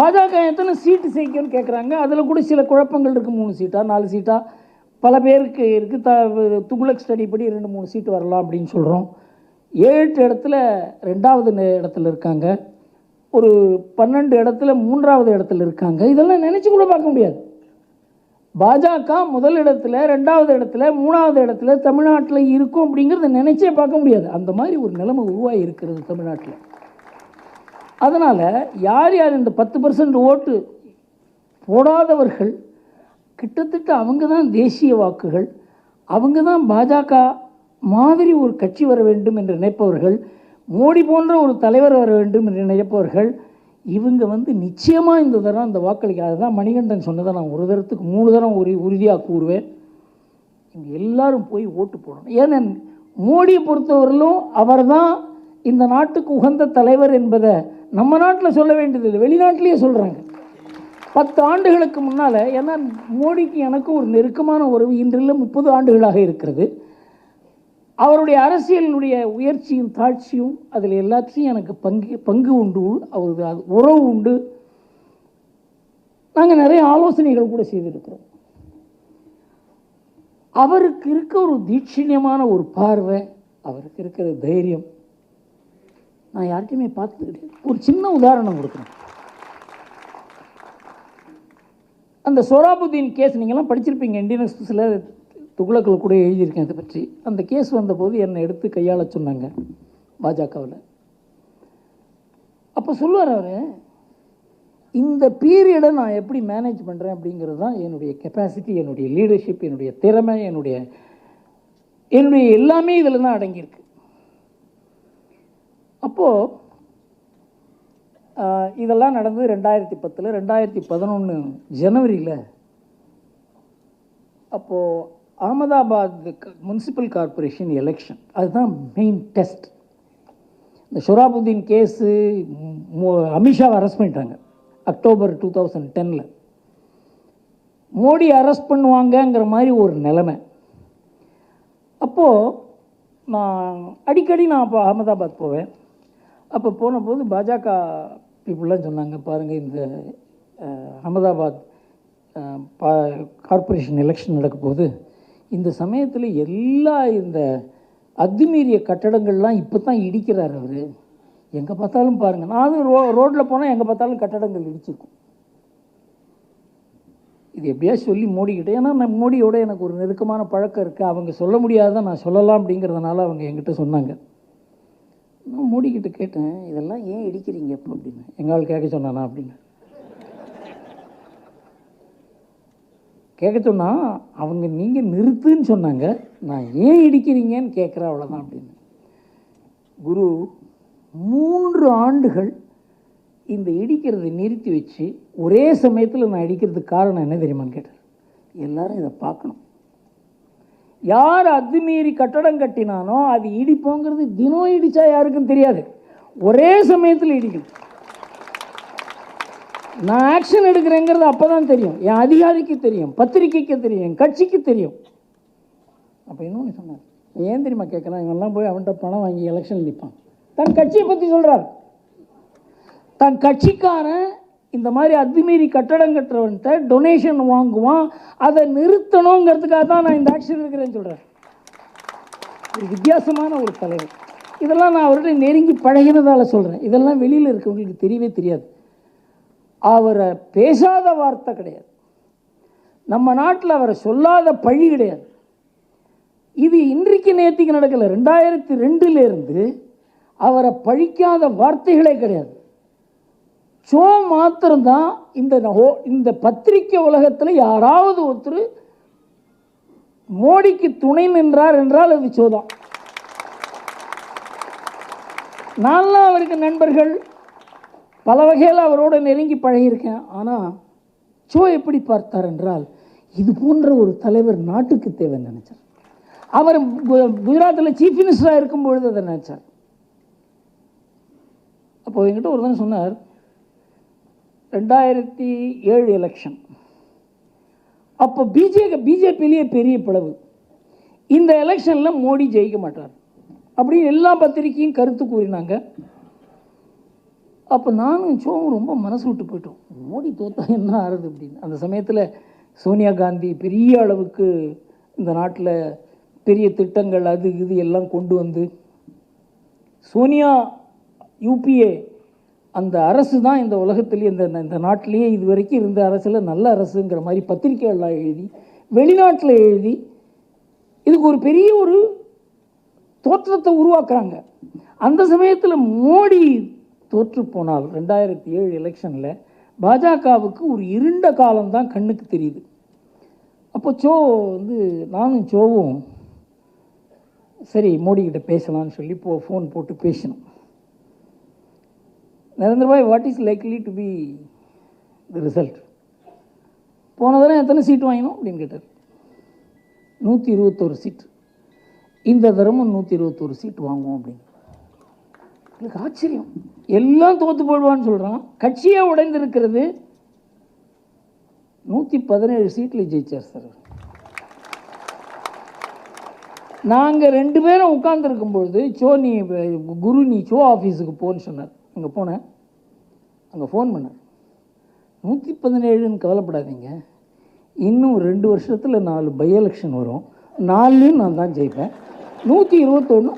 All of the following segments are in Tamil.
பாஜக எத்தனை சீட்டு சேர்க்கணும்னு கேட்குறாங்க அதில் கூட சில குழப்பங்கள் இருக்குது மூணு சீட்டா நாலு சீட்டா பல பேருக்கு இருக்குது த துகுலக் ஸ்டடி படி ரெண்டு மூணு சீட்டு வரலாம் அப்படின்னு சொல்கிறோம் ஏழு இடத்துல ரெண்டாவது இடத்துல இருக்காங்க. ஒரு பன்னெண்டு இடத்துல மூன்றாவது இடத்துல இருக்காங்க. இதெல்லாம் நினச்சி கூட பார்க்க முடியாது. பாஜக முதல் இடத்துல ரெண்டாவது இடத்துல மூணாவது இடத்துல தமிழ்நாட்டில் இருக்கும் அப்படிங்கிறத நினச்சே பார்க்க முடியாது. அந்த மாதிரி ஒரு நிலைமை உருவாகி இருக்கிறது தமிழ்நாட்டில். அதனால் யார் யார் இந்த பத்து பர்சன்ட் ஓட்டு போடாதவர்கள் கிட்டத்தட்ட அவங்க தான் தேசிய வாக்குகள் அவங்க தான் பாஜக மாதிரி ஒரு கட்சி வர வேண்டும் என்று நினைப்பவர்கள் மோடி போன்ற ஒரு தலைவர் வர வேண்டும் என்று நினைப்பவர்கள் இவங்க வந்து நிச்சயமாக இந்த தரம் இந்த வாக்களிக்க அதுதான் மணிகண்டன் சொன்னதை நான் ஒரு தரத்துக்கு மூணு தரம் உரி உறுதியாக கூறுவேன். இங்கே எல்லாரும் போய் ஓட்டு போடணும். ஏன்னா மோடியை பொறுத்தவரையிலும் அவர் தான் இந்த நாட்டுக்கு உகந்த தலைவர் என்பதை நம்ம நாட்டில் சொல்ல வேண்டியதில்லை வெளிநாட்டிலேயே சொல்கிறாங்க பத்து ஆண்டுகளுக்கு முன்னால் ஏன்னா மோடிக்கு எனக்கும் ஒரு நெருக்கமான உறவு இன்றில்ல முப்பது ஆண்டுகளாக இருக்கிறது. அவருடைய அரசியலினுடைய உயர்ச்சியும் தாழ்ச்சியும் அதில் எல்லாத்தையும் எனக்கு பங்கு பங்கு உண்டு. அவரது அது உறவு உண்டு. நாங்கள் நிறைய ஆலோசனைகள் கூட செய்திருக்கிறோம். அவருக்கு இருக்க ஒரு தீட்சிணியமான ஒரு பார்வை அவருக்கு இருக்கிற தைரியம் நான் யார்கிட்டையுமே பார்த்தது கிடையாது ஒரு சின்ன உதாரணம் கொடுக்குறேன் அந்த சொராபுதீன் கேஸ் நீங்கள்லாம் படிச்சிருப்பீங்க. இந்தியன் எக்ஸ்பிரஸில் துகுளக்கில் கூட எழுதியிருக்கேன் இதை பற்றி. அந்த கேஸ் வந்தபோது என்னை எடுத்து கையாள சொன்னாங்க பாஜகவில். அப்போ சொல்லுவார் அவர் இந்த பீரியடை நான் எப்படி மேனேஜ் பண்ணுறேன் அப்படிங்கிறது தான் என்னுடைய கெப்பாசிட்டி என்னுடைய லீடர்ஷிப் என்னுடைய திறமை என்னுடைய என்னுடைய எல்லாமே இதில் தான் அடங்கியிருக்கு. அப்போது இதெல்லாம் நடந்தது ரெண்டாயிரத்தி பத்தில் ரெண்டாயிரத்தி பதினொன்று ஜனவரியில். அப்போது அகமதாபாத் முனிசிபல் கார்ப்பரேஷன் எலெக்ஷன். அதுதான் மெயின் டெஸ்ட் இந்த ஷொராபுதீன் கேஸு அமித்ஷாவை அரெஸ்ட் பண்ணிட்டாங்க. அக்டோபர் டூ தௌசண்ட் டெனில். மோடி அரெஸ்ட் பண்ணுவாங்கங்கிற மாதிரி ஒரு நிலைமை. அப்போது நான் அடிக்கடி நான் அப்போ அகமதாபாத் போவேன். அப்போ போன போது பாஜக பீப்புளெலாம் சொன்னாங்க பாருங்கள் இந்த அகமதாபாத் பா கார்ப்பரேஷன் எலெக்ஷன் நடக்கும்போது இந்த சமயத்தில் எல்லா இந்த அத்துமீறிய கட்டடங்கள்லாம் இப்போ தான் இடிக்கிறார் அவர். எங்கே பார்த்தாலும் பாருங்கள் நான் ரோ ரோட்டில் போனால் எங்கே பார்த்தாலும் கட்டடங்கள் இடிச்சிருக்கும். இது எப்படியா சொல்லி மோடிக்கிட்டே ஏன்னா நான் மோடியோட எனக்கு ஒரு நெருக்கமான பழக்கம் இருக்குது அவங்க சொல்ல முடியாத நான் சொல்லலாம் அப்படிங்கிறதுனால அவங்க என்கிட்ட சொன்னாங்க. நான் மோடிக்கிட்ட கேட்டேன் இதெல்லாம் ஏன் இடிக்கிறீங்க? இப்போ அப்படின்னு எங்கால் கேட்க சொன்னானா? அப்படின்னு. கேட்க சொன்னால் அவங்க நீங்கள் நிறுத்துன்னு சொன்னாங்க. நான் ஏன் இடிக்கிறீங்கன்னு கேட்குறேன் அவ்வளோதான் அப்படின்னு. குரு மூன்று ஆண்டுகள் இந்த இடிக்கிறதை நிறுத்தி வச்சு ஒரே சமயத்தில் நான் இடிக்கிறதுக்கு காரணம் என்ன தெரியுமான்னு கேட்டேன் எல்லாரும் இதை பார்க்கணும். யார் அத்துமீறி கட்டடம் கட்டினானோ அது இடிப்போங்கிறது தினம் இடிச்சா யாருக்கும் தெரியாது. ஒரே சமயத்தில் இடிக்கும். நான் ஆக்ஷன் எடுக்கிறேங்கிறது அப்போ தான் தெரியும். என் அதிகாரிக்கு தெரியும் பத்திரிக்கைக்கு தெரியும் என் கட்சிக்கு தெரியும். அப்போ இன்னொன்று சொன்னார். ஏன் தெரியுமா கேட்குறான் இவங்கெல்லாம் போய் அவன்கிட்ட பணம் வாங்கி எலெக்ஷன் நிற்பான் தன் கட்சியை பற்றி சொல்கிறார் தன் கட்சிக்காரன் இந்த மாதிரி அத்துமீறி கட்டடம் கட்டுறவன்ட்ட டொனேஷன் வாங்குவான். அதை நிறுத்தணுங்கிறதுக்காக தான் நான் இந்த ஆக்ஷன் இருக்கிறேன்னு சொல்கிறேன் ஒரு வித்தியாசமான ஒரு தலைவர். இதெல்லாம் நான் அவர்கிட்ட நெருங்கி பழகினதால் சொல்கிறேன் இதெல்லாம் வெளியில் இருக்கவங்களுக்கு தெரியவே தெரியாது. அவரை பேசாத வார்த்தை கிடையாது. நம்ம நாட்டில் அவரை சொல்லாத பழி கிடையாது. இது இன்றைக்கு நேற்றுக்கு நடக்கலை. ரெண்டாயிரத்தி ரெண்டுலேருந்து அவரை பழிக்காத வார்த்தைகளே கிடையாது. ஷோ மாத்திரம்தான் இந்த நோ- இந்த பத்திரிக்கை உலகத்தில் யாராவது ஒருத்தர் மோடிக்கு துணை நின்றார் என்றால் அது ஷோ தான் நான்லாம் அவருக்கு நண்பர்கள் பல வகையில் அவரோட நெருங்கி பழகியிருக்கேன். ஆனால் ஷோ எப்படி பார்த்தார் என்றால் இது போன்ற ஒரு தலைவர் நாட்டுக்கு தேவைன்னு நினைச்சார். அவர் கு- குஜராத்தில் சீஃப் மினிஸ்டராக இருக்கும் பொழுது அதை நினைச்சார். அப்போ என்கிட்ட ஒருத்தன் சொன்னார் ரெண்டாயிரத்தி ஏழு எலெக்ஷன் அப்போ பிஜே பிஜேபியிலேயே பெரிய பிளவு. இந்த எலெக்ஷனில் மோடி ஜெயிக்க மாட்டார். அப்படின்னு எல்லா பத்திரிக்கையும் கருத்து கூறினாங்க. அப்போ நானும் சோவும் ரொம்ப மனசு விட்டு போயிட்டோம். மோடி தோத்தா என்ன ஆறுது அப்படின்னு. அந்த சமயத்தில் சோனியா காந்தி பெரிய அளவுக்கு இந்த நாட்டில் பெரிய திட்டங்கள் அது இது எல்லாம் கொண்டு வந்து சோனியா யூபிஏ அந்த அரசு தான் இந்த உலகத்துலேயே இந்த இந்த நாட்டிலேயே இது வரைக்கும் இருந்த அரசில் நல்ல அரசுங்கிற மாதிரி பத்திரிகைகள்லாம் எழுதி வெளிநாட்டில் எழுதி இதுக்கு ஒரு பெரிய ஒரு தோற்றத்தை உருவாக்குறாங்க. அந்த சமயத்தில் மோடி தோற்று போனால் ரெண்டாயிரத்தி ஏழு எலெக்ஷனில் பாஜகவுக்கு ஒரு இருண்ட காலம்தான் கண்ணுக்கு தெரியுது. அப்போ சோ வந்து நானும் சோவும் சரி மோடி பேசலாம்னு சொல்லி போ ஃபோன் போட்டு பேசினோம். Narendra bhai what is likely to be the result போன தடவை எத்தனை சீட் வாங்கினோம் அப்படின்னு கேட்டார். நூற்றி இருபத்தோரு சீட் இந்த தரமும் நூற்றி இருபத்தோரு சீட் வாங்குவோம் அப்படின்னு. எனக்கு ஆச்சரியம். எல்லாம் தோற்று போடுவான்னு சொல்கிறான் கட்சியே உடைந்திருக்கிறது. நூற்றி பதினேழு சீட்டில் ஜெயிச்சார் சார் நாங்கள் ரெண்டு பேரும் உட்காந்துருக்கும் பொழுது சோ நீ குரு நீ சோ ஆஃபீஸுக்கு போன்னு சொன்னார். அங்கே போனேன் அங்கே ஃபோன் பண்ணேன் நூற்றி பதினேழுன்னு கவலைப்படாதீங்க. இன்னும் ரெண்டு வருஷத்தில் நாலு பை எலெக்ஷன் வரும். நாலுலேயும் நான் தான் ஜெயிப்பேன். நூற்றி இருபத்தொன்று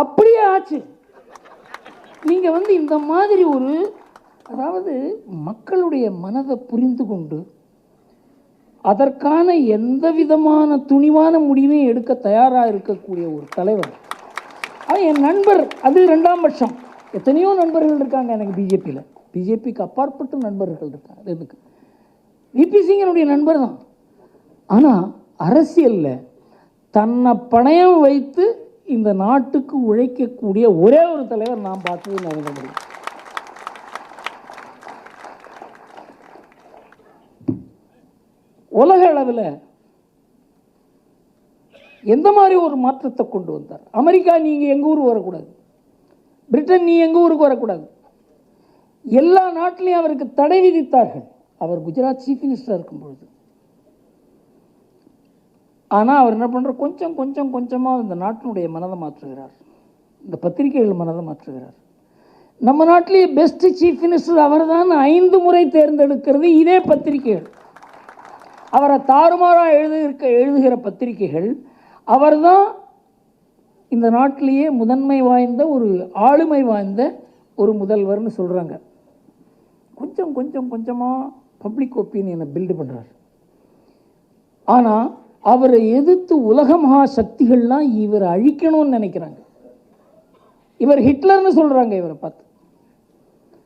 அப்படியே ஆச்சு. நீங்கள் வந்து இந்த மாதிரி ஒரு அதாவது மக்களுடைய மனதை புரிந்து கொண்டு அதற்கான எந்த விதமான துணிவான முடிவையும் எடுக்க தயாராக இருக்கக்கூடிய ஒரு தலைவர். அவன் என் நண்பர் அது ரெண்டாம் பட்சம். எத்தனையோ நண்பர்கள் இருக்காங்க எனக்கு பிஜேபியில் பிஜேபிக்கு அப்பாற்பட்ட நண்பர்கள் இருக்காங்க. எனக்கு விபி சிங்கனுடைய நண்பர் தான். ஆனால் அரசியலில் தன்னை பணையம் வைத்து இந்த நாட்டுக்கு உழைக்கக்கூடிய ஒரே ஒரு தலைவர் நான் பார்த்தது நரேந்திர மோடி. உலக அளவில் எந்த மாதிரி ஒரு மாற்றத்தை கொண்டு வந்தார்? அமெரிக்கா நீங்கள் எங்கள் ஊர் வரக்கூடாது. பிரிட்டன் நீ எங்கள் ஊருக்கு வரக்கூடாது. எல்லா நாட்டிலையும் அவருக்கு தடை விதித்தார்கள். அவர் குஜராத் சீஃப் மினிஸ்டராக இருக்கும் பொழுது ஆனால் அவர் என்ன பண்ணுற கொஞ்சம் கொஞ்சம் கொஞ்சமாக இந்த நாட்டினுடைய மனதை மாற்றுகிறார். இந்த பத்திரிகைகள் மனதை மாற்றுகிறார். நம்ம நாட்டிலேயே பெஸ்ட் சீஃப் மினிஸ்டர் அவர்தான் ஐந்து முறை தேர்ந்தெடுக்கிறது இதே பத்திரிகைகள். அவரை தாறுமாறாக எழுதுகிற எழுதுகிற பத்திரிகைகள் அவர்தான் இந்த நாட்டிலேயே முதன்மை வாய்ந்த ஒரு ஆளுமை வாய்ந்த ஒரு முதல்வர்னு சொல்கிறாங்க கொஞ்சம் கொஞ்சம் கொஞ்சமாக பப்ளிக் ஒப்பீனியனை பில்டு பண்ணுறார் ஆனால் அவரை எதிர்த்து உலக மகா சக்திகள்லாம் இவரை அழிக்கணும்னு நினைக்கிறாங்க. இவர் ஹிட்லர்னு சொல்கிறாங்க இவரை பார்த்து.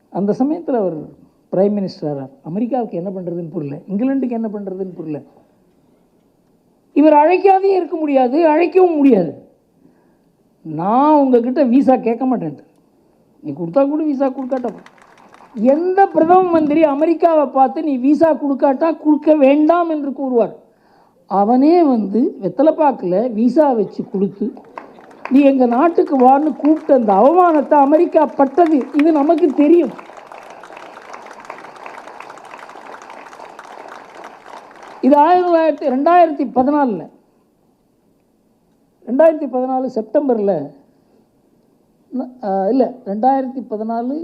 அந்த சமயத்தில் அவர் பிரைம் மினிஸ்டராக அமெரிக்காவுக்கு என்ன பண்ணுறதுன்னு புரியல. இங்கிலாண்டுக்கு என்ன பண்ணுறதுன்னு புரியல. இவர் அழைக்காதே இருக்க முடியாது அழைக்கவும் முடியாது. நான் உங்ககிட்ட விசா கேட்க மாட்டேன் நீ கொடுத்தா கூட விசா கொடுக்காட்டா எந்த பிரதம மந்திரி அமெரிக்காவை பார்த்து நீ விசா கொடுக்காட்டா கொடுக்க வேண்டாம் என்று கூறுவார். அவனே வந்து வெத்தலைப்பாக்கில் விசா வச்சு கொடுத்து நீ எங்கள் நாட்டுக்கு வான்னு கூப்பிட்ட அந்த அவமானத்தை அமெரிக்கா பட்டது. இது நமக்கு தெரியும். இது ஆயிரத்தி தொள்ளாயிரத்தி ரெண்டாயிரத்தி பதினாலில் ரெண்டாயிரத்தி பதினாலு செப்டம்பரில் இல்லை ரெண்டாயிரத்தி பதினாலு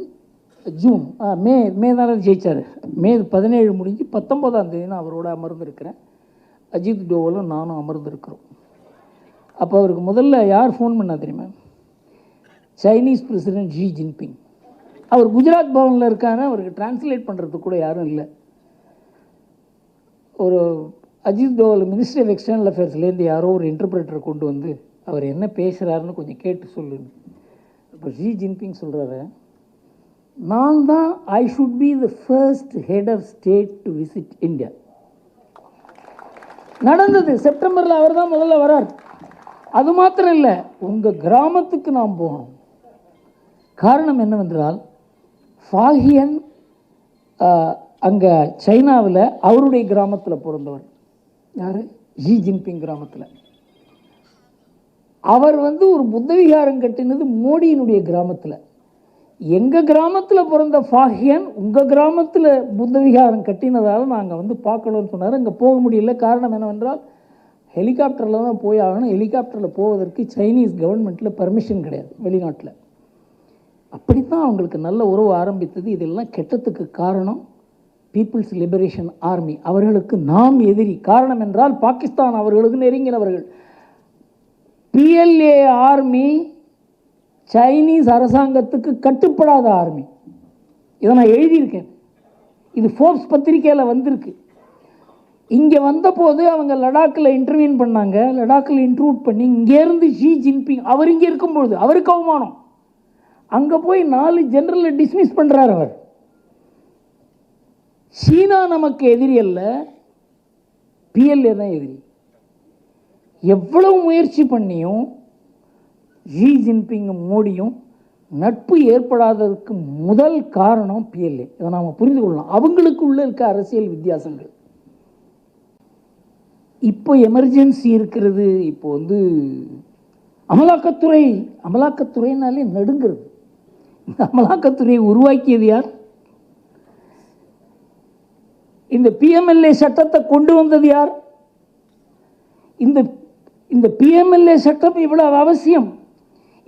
ஜூன் மே மே தானே ஜெயித்தார் மே பதினேழு முடிஞ்சு பத்தொம்போதாம் தேதி நான் அவரோட அமர்ந்திருக்கிறேன். அஜித் டோவலும் நானும் அமர்ந்திருக்கிறோம். அப்போ அவருக்கு முதல்ல யார் ஃபோன் பண்ணா தெரியுமா? சைனீஸ் பிரசிடென்ட் ஜி ஜின்பிங் அவர் குஜராத் பவனில் இருக்காரு அவருக்கு டிரான்ஸ்லேட் பண்ணுறதுக்கு கூட யாரும் இல்லை. ஒரு Ajit Doval ministry of external அஃபேர்ஸ்லேருந்து யாரோ ஒரு இன்டர்பிரேட்டர் கொண்டு வந்து அவர் என்ன பேசுகிறாருன்னு கொஞ்சம் கேட்டு சொல்லுங்க. இப்போ ஜி ஜின்பிங் சொல்கிறாரு நான் தான் I should be the first head of state to visit India நடந்தது. செப்டம்பரில் அவர் தான் முதல்ல வரார். அது மாத்திரம் இல்லை உங்கள் கிராமத்துக்கு நாம் போகணும். காரணம் என்னவென்றால் ஃபாகியன் அங்கே சைனாவில் அவருடைய கிராமத்தில் பிறந்தவர். யார்? ஜி ஜின்பிங் கிராமத்தில். அவர் வந்து ஒரு புத்த விகாரம் கட்டினது மோடியினுடைய கிராமத்தில். எங்கள் கிராமத்தில் பிறந்த ஃபாகியன் உங்கள் கிராமத்தில் புத்தவிகாரம் கட்டினதால் நாங்கள் வந்து பார்க்கணும்னு சொன்னார். அங்கே போக முடியல. காரணம் என்னவென்றால் ஹெலிகாப்டரில் தான் போய் ஆகணும். ஹெலிகாப்டரில் போவதற்கு சைனீஸ் கவர்மெண்ட்டில் பர்மிஷன் கிடையாது வெளிநாட்டில். அப்படி தான் அவங்களுக்கு நல்ல உறவு ஆரம்பித்தது. இதெல்லாம் கெட்டத்துக்கு காரணம் பீப்புள்ஸ் லிபரேஷன் ஆர்மி அவர்களுக்கு நாம் எதிரி. காரணம் என்றால் பாகிஸ்தான் அவர்களுக்கு நெருங்கினவர்கள். பிஎல்ஏ ஆர்மி சைனீஸ் அரசாங்கத்துக்கு கட்டுப்படாத ஆர்மி இதை நான் எழுதியிருக்கேன். இது ஃபோர்ப்ஸ் பத்திரிக்கையில் வந்திருக்கு. இங்கே வந்தபோது அவங்க லடாக்கில் இன்டர்வியூன் பண்ணாங்க. லடாக்கில் இன்ட்ரூட் பண்ணி இங்கேருந்து ஷி ஜின்பிங் அவர் இங்கே இருக்கும்பொழுது அவருக்கு அவமானம். அங்கே போய் நாலு ஜென்ரலை டிஸ்மிஸ் பண்ணுறார் அவர். சீனா நமக்கு எதிரி அல்ல பிஎல்ஏ தான் எதிரி. எவ்வளவு முயற்சி பண்ணியும் ஜி ஜின்பிங்கும் மோடியும் நட்பு ஏற்படாததற்கு முதல் காரணம் பிஎல்ஏ. இதை நாம் புரிந்து கொள்ளலாம் அவங்களுக்குள்ள இருக்க அரசியல் வித்தியாசங்கள். இப்போ எமர்ஜென்சி இருக்கிறது. இப்போ வந்து அமலாக்கத்துறை அமலாக்கத்துறைனாலே நடுங்கிறது. இந்த அமலாக்கத்துறையை உருவாக்கியது யார்? இந்த பிஎம்எல்ஏ சட்டத்தை கொண்டு வந்தது யார்? இந்த இந்த பிஎம்எல்ஏ சட்டம் இவ்வளவு அவசியம்.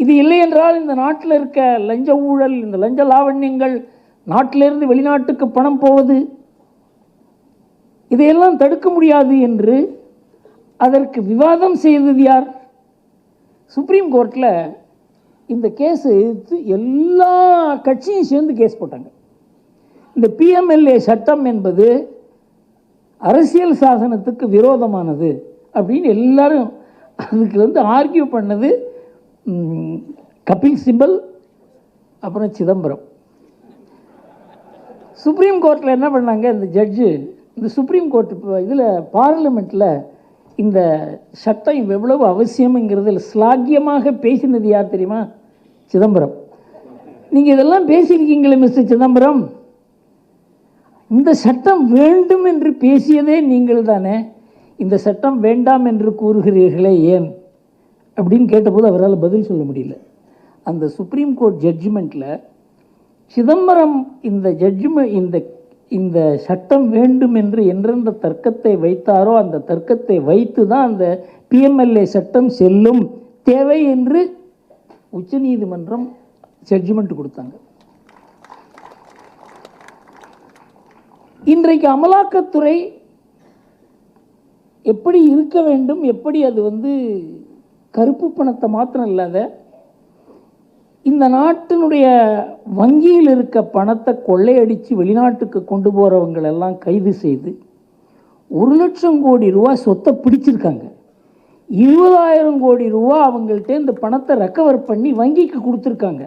இது இல்லை என்றால் இந்த நாட்டில் இருக்க லஞ்ச ஊழல் இந்த லஞ்ச லாவண்யங்கள் நாட்டிலிருந்து வெளிநாட்டுக்கு பணம் போவது இதையெல்லாம் தடுக்க முடியாது என்று அதற்கு விவாதம் செய்தது யார்? சுப்ரீம் கோர்ட்டில் இந்த கேஸ் எல்லா கட்சியும் சேர்ந்து கேஸ் போட்டாங்க. இந்த பிஎம்எல்ஏ சட்டம் என்பது அரசியல் சாசனத்துக்கு விரோதமானது அப்படின்னு எல்லாரும் அதுக்கு வந்து ஆர்கியூ பண்ணது கபில் சிபல் அப்புறம் சிதம்பரம். சுப்ரீம் கோர்ட்டில் என்ன பண்ணாங்க இந்த ஜட்ஜு இந்த சுப்ரீம் கோர்ட் இப்போ இதில் பார்லிமெண்ட்டில் இந்த சட்டம் எவ்வளவு அவசியம்ங்கிறதுல ஸ்லாக்கியமாக பேசினது யார் தெரியுமா? சிதம்பரம். நீங்கள் இதெல்லாம் பேசியிருக்கீங்களே மிஸ்டர் சிதம்பரம். இந்த சட்டம் வேண்டும் என்று பேசியதே நீங்கள் தானே? இந்த சட்டம் வேண்டாம் என்று கூறுகிறீர்களே ஏன்? அப்படின்னு கேட்டபோது அவரால் பதில் சொல்ல முடியல. அந்த சுப்ரீம் கோர்ட் ஜட்ஜ்மெண்ட்டில் சிதம்பரம் இந்த ஜட்ஜ்மெண்ட் இந்த இந்த சட்டம் வேண்டும் என்று எந்தெந்த தர்க்கத்தை வைத்தாரோ அந்த தர்க்கத்தை வைத்து தான் அந்த பிஎம்எல்ஏ சட்டம் செல்லும் தேவை என்று உச்சநீதிமன்றம் ஜட்ஜ்மெண்ட் கொடுத்தாங்க. இன்றைக்கு அமலாக்கத்துறை எப்படி இருக்க வேண்டும் எப்படி அது வந்து கருப்பு பணத்தை மாத்திரம் இல்லாத இந்த நாட்டினுடைய வங்கியில் இருக்க பணத்தை கொள்ளையடித்து வெளிநாட்டுக்கு கொண்டு போகிறவங்களெல்லாம் கைது செய்து ஒரு லட்சம் கோடி ரூபா சொத்தை பிடிச்சிருக்காங்க. இருபதாயிரம் கோடி ரூபா அவங்கள்ட்ட இந்த பணத்தை ரெக்கவர் பண்ணி வங்கிக்கு கொடுத்துருக்காங்க.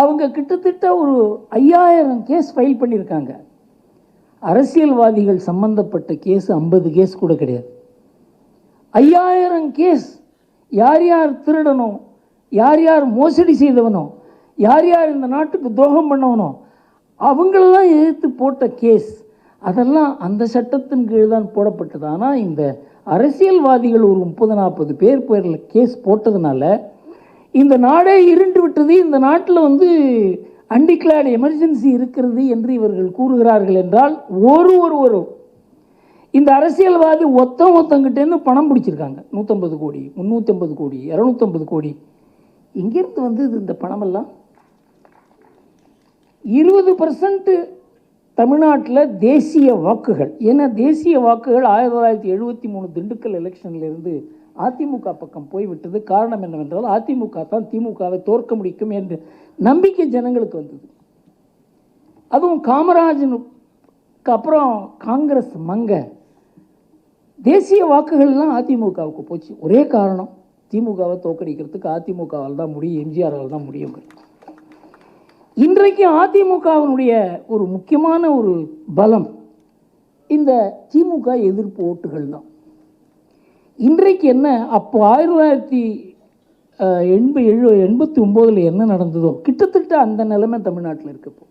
அவங்க கிட்டத்தட்ட ஒரு ஐயாயிரம் கேஸ் ஃபைல் பண்ணியிருக்காங்க. அரசியல்வாதிகள் சம்பந்தப்பட்ட கேஸ் ஐம்பது கேஸ் கூட கிடையாது. ஐயாயிரம் கேஸ் யார் யார் திருடனோ யார் யார் மோசடி செய்தவனோ யார் யார் இந்த நாட்டுக்கு துரோகம் பண்ணவனோ அவங்களெல்லாம் எதிர்த்து போட்ட கேஸ். அதெல்லாம் அந்த சட்டத்தின் கீழ் தான் போடப்பட்டது. ஆனால் இந்த அரசியல்வாதிகள் ஒரு முப்பது நாற்பது பேர் பேரில் கேஸ் போட்டதுனால இந்த நாடே இருண்டு விட்டது. இந்த நாட்டில் வந்து அன்டிக்ளேர்டு எமர்ஜென்சி இருக்கிறது என்று இவர்கள் கூறுகிறார்கள் என்றால் ஒரு ஒருவரும் இந்த அரசியல்வாதி ஒத்தம் ஒத்தங்கிட்டேருந்து பணம் பிடிச்சிருக்காங்க. நூற்றம்பது கோடி முந்நூற்றம்பது கோடி இரநூத்தம்பது கோடி. எங்கேருந்து வந்தது இந்த பணமெல்லாம்? இருபது பர்சன்ட்டு தமிழ்நாட்டில் தேசிய வாக்குகள். ஏன்னா தேசிய வாக்குகள் ஆயிரத்தி தொள்ளாயிரத்தி எழுபத்தி மூணு திண்டுக்கல் எலெக்ஷன்லேருந்து அதிமுக பக்கம் போய்விட்டது காரணம் என்னவென்றால் அதிமுக தான் திமுகவை தோற்க முடிக்கும் என்று நம்பிக்கை ஜனங்களுக்கு வந்தது. அதுவும் காமராஜனுக்கு அப்புறம் காங்கிரஸ் மங்க. தேசிய வாக்குகள்லாம் அதிமுகவுக்கு போச்சு. ஒரே காரணம் திமுகவை தோக்கடிக்கிறதுக்கு அதிமுகவால் தான் முடியும் எம்ஜிஆரால் தான் முடியும் இன்றைக்கு அதிமுகவினுடைய ஒரு முக்கியமான ஒரு பலம் இந்த திமுக எதிர்ப்பு ஓட்டுகள் தான் இன்றைக்கு என்ன? அப்போ ஆயிரத்தி தொள்ளாயிரத்தி எண்பது எழு எண்பத்தி ஒம்போதில் என்ன நடந்ததோ கிட்டத்தட்ட அந்த நிலைமை தமிழ்நாட்டில் இருக்கப்போ